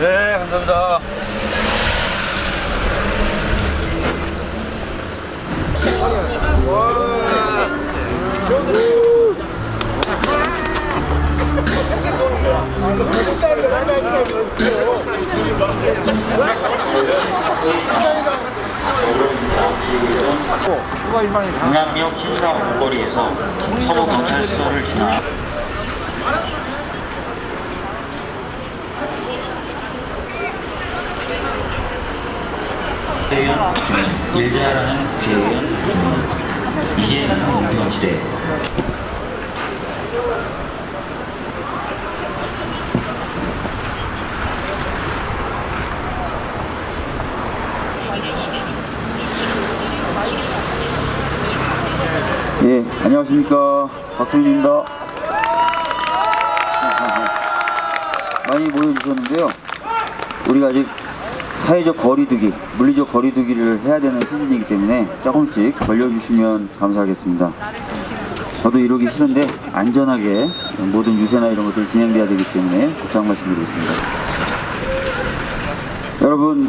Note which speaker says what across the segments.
Speaker 1: 네, 감사합니다.
Speaker 2: 국회의원 일자라는 국회의원 이재명 공동지대
Speaker 3: 예, 안녕하십니까. 박수민입니다. 많이 모여주셨는데요. 우리가 아직 사회적 거리두기, 물리적 거리두기를 해야 되는 시즌이기 때문에 조금씩 벌려주시면 감사하겠습니다. 저도 이러기 싫은데 안전하게 모든 유세나 이런 것들 진행돼야 되기 때문에 부탁 말씀드리겠습니다. 여러분,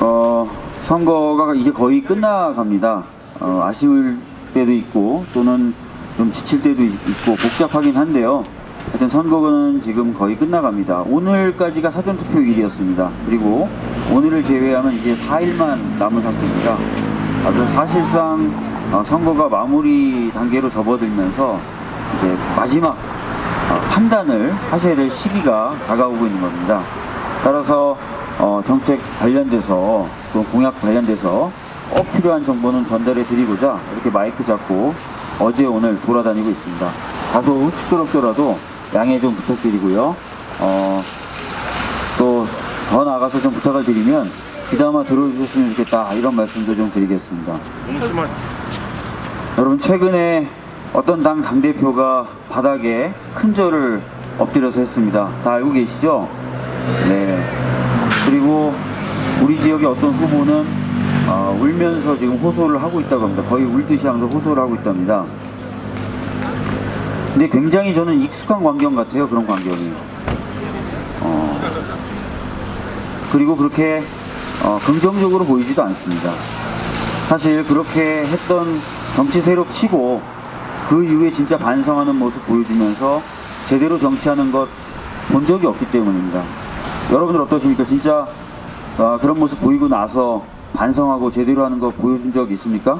Speaker 3: 어, 선거가 이제 거의 끝나갑니다. 어, 아쉬울 때도 있고 또는 좀 지칠 때도 있- 있고 복잡하긴 한데요. 하여튼 선거는 지금 거의 끝나갑니다. 오늘까지가 사전투표일이었습니다. 그리고 오늘을 제외하면 이제 4일만 남은 상태입니다. 사실상 어, 선거가 마무리 단계로 접어들면서 이제 마지막 어, 판단을 하셔야 될 시기가 다가오고 있는 겁니다. 따라서 어, 정책 관련돼서 또 공약 관련돼서 꼭 필요한 정보는 전달해 드리고자 이렇게 마이크 잡고 어제 오늘 돌아다니고 있습니다. 다소 시끄럽더라도 양해 좀 부탁드리고요. 어, 또 더 나아가서 좀 부탁을 드리면 귀담아 들어주셨으면 좋겠다 이런 말씀도 좀 드리겠습니다. 여러분 최근에 어떤 당 당대표가 바닥에 큰 절을 엎드려서 했습니다. 다 알고 계시죠? 네. 그리고 우리 지역의 어떤 후보는 아, 울면서 지금 호소를 하고 있다고 합니다. 거의 울듯이 하면서 호소를 하고 있답니다. 근데 굉장히 저는 익숙한 광경 같아요. 그런 광경이. 어, 그리고 그렇게 어, 긍정적으로 보이지도 않습니다. 사실 그렇게 했던 정치 세력 치고 그 이후에 진짜 반성하는 모습 보여주면서 제대로 정치하는 것 본 적이 없기 때문입니다. 여러분들 어떠십니까? 진짜 아, 그런 모습 보이고 나서 반성하고 제대로 하는 거 보여준 적 있습니까?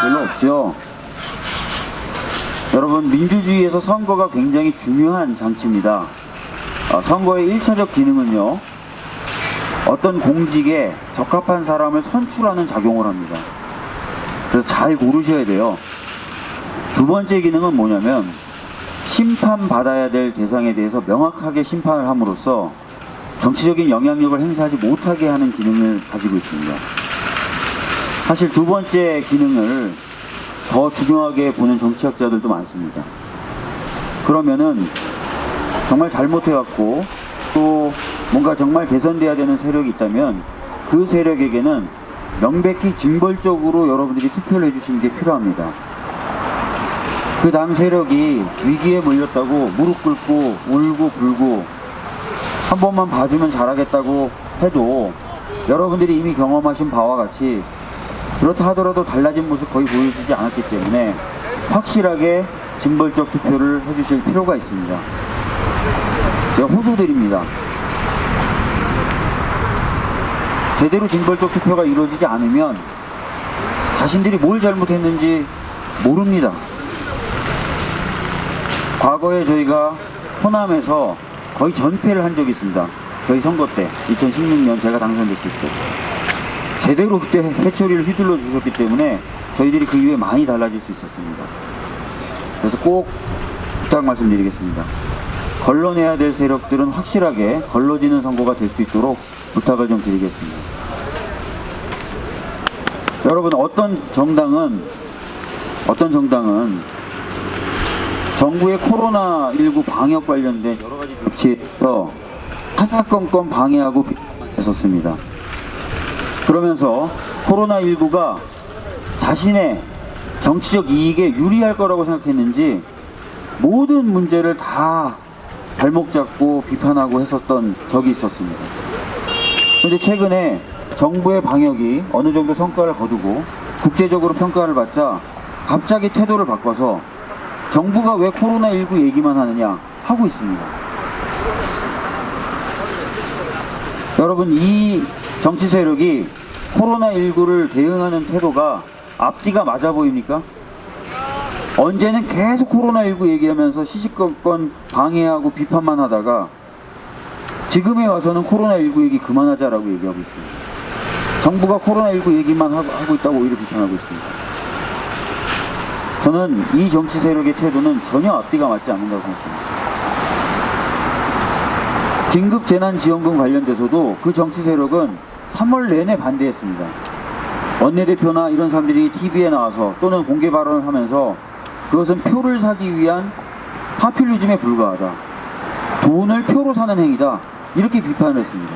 Speaker 3: 별로 없죠. 여러분 민주주의에서 선거가 굉장히 중요한 장치입니다. 아, 선거의 1차적 기능은요. 어떤 공직에 적합한 사람을 선출하는 작용을 합니다. 그래서 잘 고르셔야 돼요. 두 번째 기능은 뭐냐면 심판받아야 될 대상에 대해서 명확하게 심판을 함으로써 정치적인 영향력을 행사하지 못하게 하는 기능을 가지고 있습니다. 사실 두 번째 기능을 더 중요하게 보는 정치학자들도 많습니다. 그러면은 정말 잘못해갖고 또 뭔가 정말 개선돼야 되는 세력이 있다면 그 세력에게는 명백히 징벌적으로 여러분들이 투표를 해주시는 게 필요합니다. 그 당 세력이 위기에 몰렸다고 무릎 꿇고 울고 불고 한 번만 봐주면 잘하겠다고 해도 여러분들이 이미 경험하신 바와 같이 그렇다 하더라도 달라진 모습 거의 보여주지 않았기 때문에 확실하게 징벌적 투표를 해주실 필요가 있습니다. 제가 호소드립니다. 제대로 징벌적 투표가 이루어지지 않으면 자신들이 뭘 잘못했는지 모릅니다. 과거에 저희가 호남에서 거의 전패를 한 적이 있습니다. 저희 선거 때, 2016년 제가 당선됐을 때. 제대로 그때 회초리를 휘둘러 주셨기 때문에 저희들이 그 이후에 많이 달라질 수 있었습니다. 그래서 꼭 부탁 말씀드리겠습니다. 걸러내야 될 세력들은 확실하게 걸러지는 선거가 될 수 있도록 부탁을 좀 드리겠습니다. 여러분 어떤 정당은 어떤 정당은 정부의 코로나19 방역 관련된 여러 가지 조치에서 사사건건 방해하고 했었습니다. 그러면서 코로나19가 자신의 정치적 이익에 유리할 거라고 생각했는지 모든 문제를 다 발목 잡고 비판하고 했었던 적이 있었습니다. 그런데 최근에 정부의 방역이 어느 정도 성과를 거두고 국제적으로 평가를 받자 갑자기 태도를 바꿔서 정부가 왜 코로나19 얘기만 하느냐 하고 있습니다. 여러분, 이 정치 세력이 코로나19를 대응하는 태도가 앞뒤가 맞아 보입니까? 언제는 계속 코로나19 얘기하면서 시시kol건 방해하고 비판만 하다가 지금에 와서는 코로나19 얘기 그만하자라고 얘기하고 있습니다. 정부가 코로나19 얘기만 하고 있다고 오히려 비판하고 있습니다. 저는 이 정치 세력의 태도는 전혀 앞뒤가 맞지 않는다고 생각합니다. 긴급 재난지원금 관련돼서도 그 정치 세력은 3월 내내 반대했습니다. 원내대표나 이런 사람들이 TV에 나와서 또는 공개 발언을 하면서 그것은 표를 사기 위한 파퓰리즘에 불과하다. 돈을 표로 사는 행위다. 이렇게 비판을 했습니다.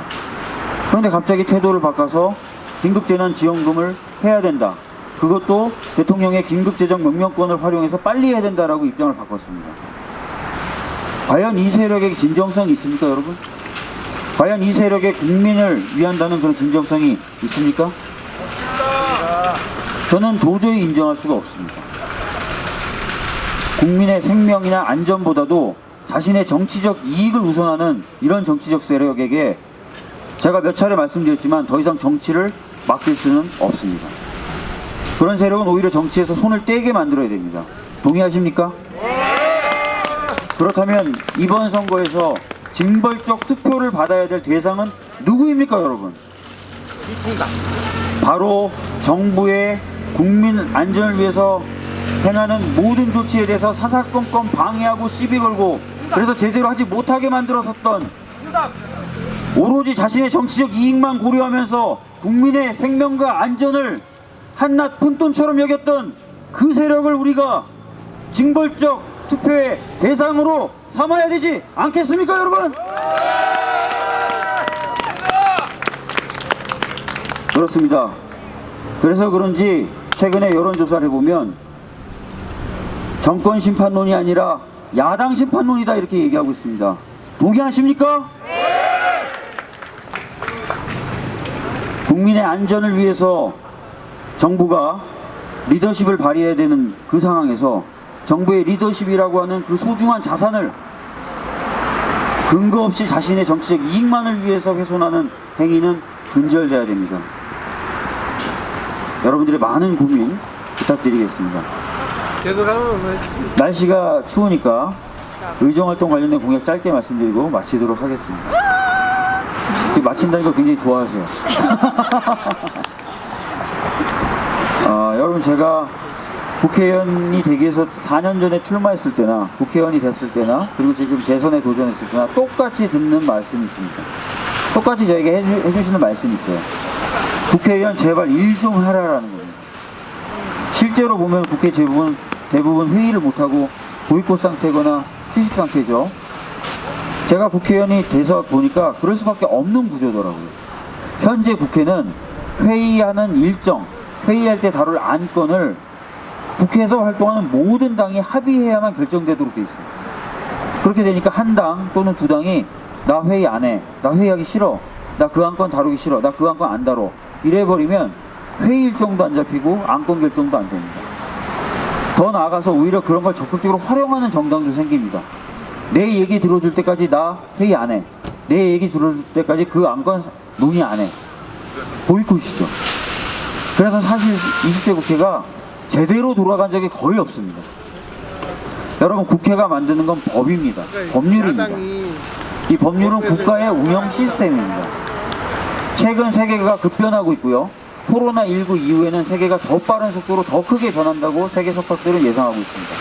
Speaker 3: 그런데 갑자기 태도를 바꿔서 긴급재난지원금을 해야 된다. 그것도 대통령의 긴급재정 명령권을 활용해서 빨리 해야 된다라고 입장을 바꿨습니다. 과연 이 세력의 진정성이 있습니까, 여러분? 과연 이 세력의 국민을 위한다는 그런 진정성이 있습니까? 저는 도저히 인정할 수가 없습니다. 국민의 생명이나 안전보다도 자신의 정치적 이익을 우선하는 이런 정치적 세력에게 제가 몇 차례 말씀드렸지만 더 이상 정치를 맡길 수는 없습니다. 그런 세력은 오히려 정치에서 손을 떼게 만들어야 됩니다. 동의하십니까? 그렇다면 이번 선거에서 징벌적 투표를 받아야 될 대상은 누구입니까, 여러분? 바로 정부의 국민 안전을 위해서 행하는 모든 조치에 대해서 사사건건 방해하고 시비 걸고 그래서 제대로 하지 못하게 만들어섰던 오로지 자신의 정치적 이익만 고려하면서 국민의 생명과 안전을 한낱 푼돈처럼 여겼던 그 세력을 우리가 징벌적 투표의 대상으로 삼아야 되지 않겠습니까, 여러분? 그렇습니다. 그래서 그런지 최근에 여론조사를 해보면 정권 심판론이 아니라 야당 심판론이다 이렇게 얘기하고 있습니다. 동의하십니까? 국민의 안전을 위해서 정부가 리더십을 발휘해야 되는 그 상황에서 정부의 리더십이라고 하는 그 소중한 자산을 근거 없이 자신의 정치적 이익만을 위해서 훼손하는 행위는 근절돼야 됩니다. 여러분들의 많은 고민 부탁드리겠습니다. 날씨가 추우니까 의정활동 관련된 공약 짧게 말씀드리고 마치도록 하겠습니다. 지금 마친다는 거 굉장히 좋아하세요. 아, 여러분 제가 국회의원이 되기 위해서 4년 전에 출마했을 때나 국회의원이 됐을 때나 그리고 지금 재선에 도전했을 때나 똑같이 듣는 말씀이 있습니다. 똑같이 저에게 해주, 해주시는 말씀이 있어요. 국회의원 제발 일 좀 하라라는 겁니다. 실제로 보면 국회 대부분, 대부분 회의를 못하고 보이콧 상태거나 휴식 상태죠. 제가 국회의원이 돼서 보니까 그럴 수밖에 없는 구조더라고요. 현재 국회는 회의하는 일정, 회의할 때 다룰 안건을 국회에서 활동하는 모든 당이 합의해야만 결정되도록 돼 있습니다. 그렇게 되니까 한 당 또는 두 당이 나 회의 안 해. 나 회의하기 싫어. 나 그 안건 다루기 싫어. 나 그 안건 안 다뤄. 이래버리면 회의 일정도 안 잡히고 안건 결정도 안 됩니다. 더 나아가서 오히려 그런 걸 적극적으로 활용하는 정당도 생깁니다. 내 얘기 들어줄 때까지 나 회의 안 해. 내 얘기 들어줄 때까지 그 안건 논의 안 해. 보이콧이죠. 그래서 사실 20대 국회가 제대로 돌아간 적이 거의 없습니다. 여러분 국회가 만드는 건 법입니다. 법률입니다. 이 법률은 국가의 운영 시스템입니다. 최근 세계가 급변하고 있고요. 코로나19 이후에는 세계가 더 빠른 속도로 더 크게 변한다고 세계 석학들은 예상하고 있습니다.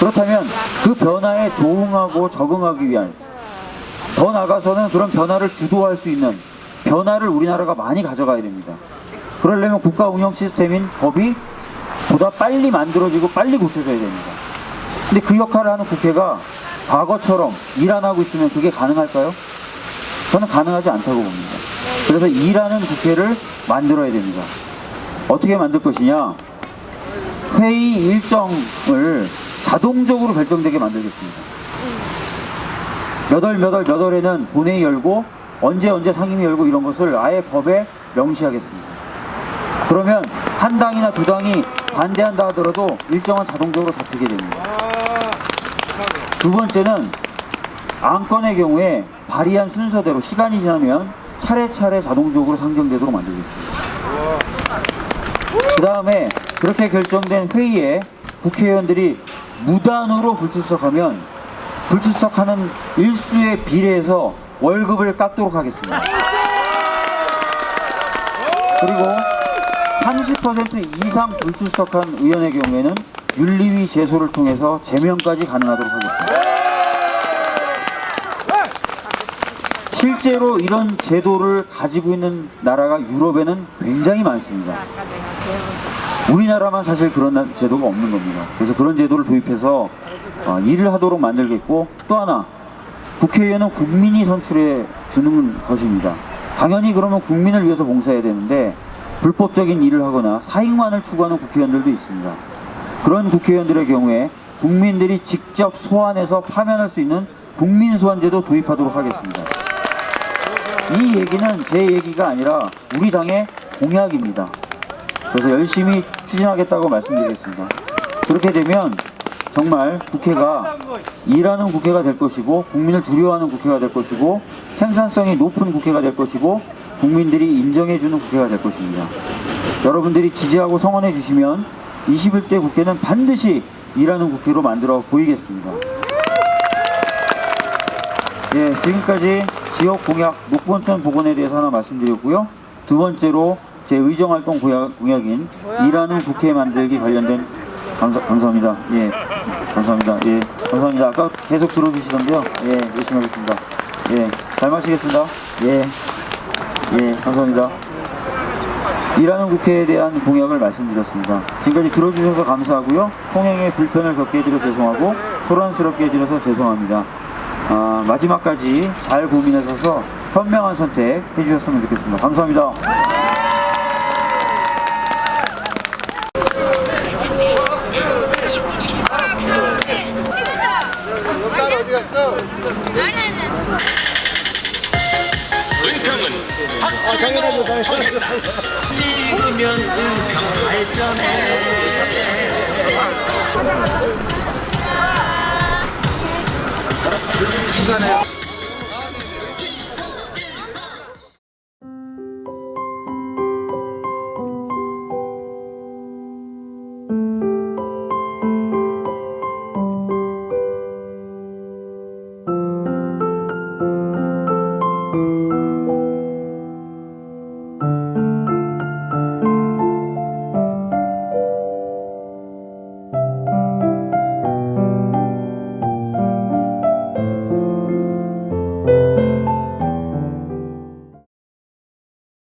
Speaker 3: 그렇다면 그 변화에 조응하고 적응하기 위한 더 나가서는 그런 변화를 주도할 수 있는 변화를 우리나라가 많이 가져가야 됩니다. 그러려면 국가 운영 시스템인 법이 보다 빨리 만들어지고 빨리 고쳐져야 됩니다. 근데 그 역할을 하는 국회가 과거처럼 일 안 하고 있으면 그게 가능할까요? 저는 가능하지 않다고 봅니다. 그래서 일하는 국회를 만들어야 됩니다. 어떻게 만들 것이냐? 회의 일정을 자동적으로 결정되게 만들겠습니다. 몇 월 몇 월 몇 월에는 본회의 열고 언제 언제 상임위 열고 이런 것을 아예 법에 명시하겠습니다. 그러면 한 당이나 두 당이 반대한다 하더라도 일정은 자동적으로 잡히게 됩니다. 두 번째는 안건의 경우에 발의한 순서대로 시간이 지나면 차례차례 자동적으로 상정되도록 만들겠습니다. 그 다음에 그렇게 결정된 회의에 국회의원들이 무단으로 불출석하면 불출석하는 일수에 비례해서 월급을 깎도록 하겠습니다. 그리고 30% 이상 불출석한 의원의 경우에는 윤리위 제소를 통해서 제명까지 가능하도록 하겠습니다. 실제로 이런 제도를 가지고 있는 나라가 유럽에는 굉장히 많습니다. 우리나라만 사실 그런 나- 제도가 없는 겁니다. 그래서 그런 제도를 도입해서 어, 일을 하도록 만들겠고 또 하나 국회의원은 국민이 선출해 주는 것입니다. 당연히 그러면 국민을 위해서 봉사해야 되는데 불법적인 일을 하거나 사익만을 추구하는 국회의원들도 있습니다. 그런 국회의원들의 경우에 국민들이 직접 소환해서 파면할 수 있는 국민소환제도 도입하도록 하겠습니다. 이 얘기는 제 얘기가 아니라 우리 당의 공약입니다. 그래서 열심히 추진하겠다고 말씀드리겠습니다. 그렇게 되면 정말 국회가 일하는 국회가 될 것이고 국민을 두려워하는 국회가 될 것이고 생산성이 높은 국회가 될 것이고 국민들이 인정해주는 국회가 될 것입니다. 여러분들이 지지하고 성원해 주시면 21대 국회는 반드시 일하는 국회로 만들어 보이겠습니다. 예, 지금까지 지역 공약 녹본천 복원에 대해서 하나 말씀드렸고요. 두 번째로 제 의정 활동 공약, 공약인 일하는 국회 만들기 관련된 감사, 감사합니다. 예, 감사합니다. 예, 감사합니다. 아까 계속 들어주시던데요. 예, 열심히 하겠습니다. 예, 잘 마시겠습니다. 예, 예, 감사합니다. 일하는 국회에 대한 공약을 말씀드렸습니다. 지금까지 들어주셔서 감사하고요. 통행에 불편을 겪게 해드려 죄송하고 소란스럽게 해드려서 죄송합니다. 아, 마지막까지 잘 고민하셔서 현명한 선택 해주셨으면 좋겠습니다. 감사합니다.
Speaker 1: 딸어
Speaker 4: 박주민으로 정했다. 찍으면 은평 발전해.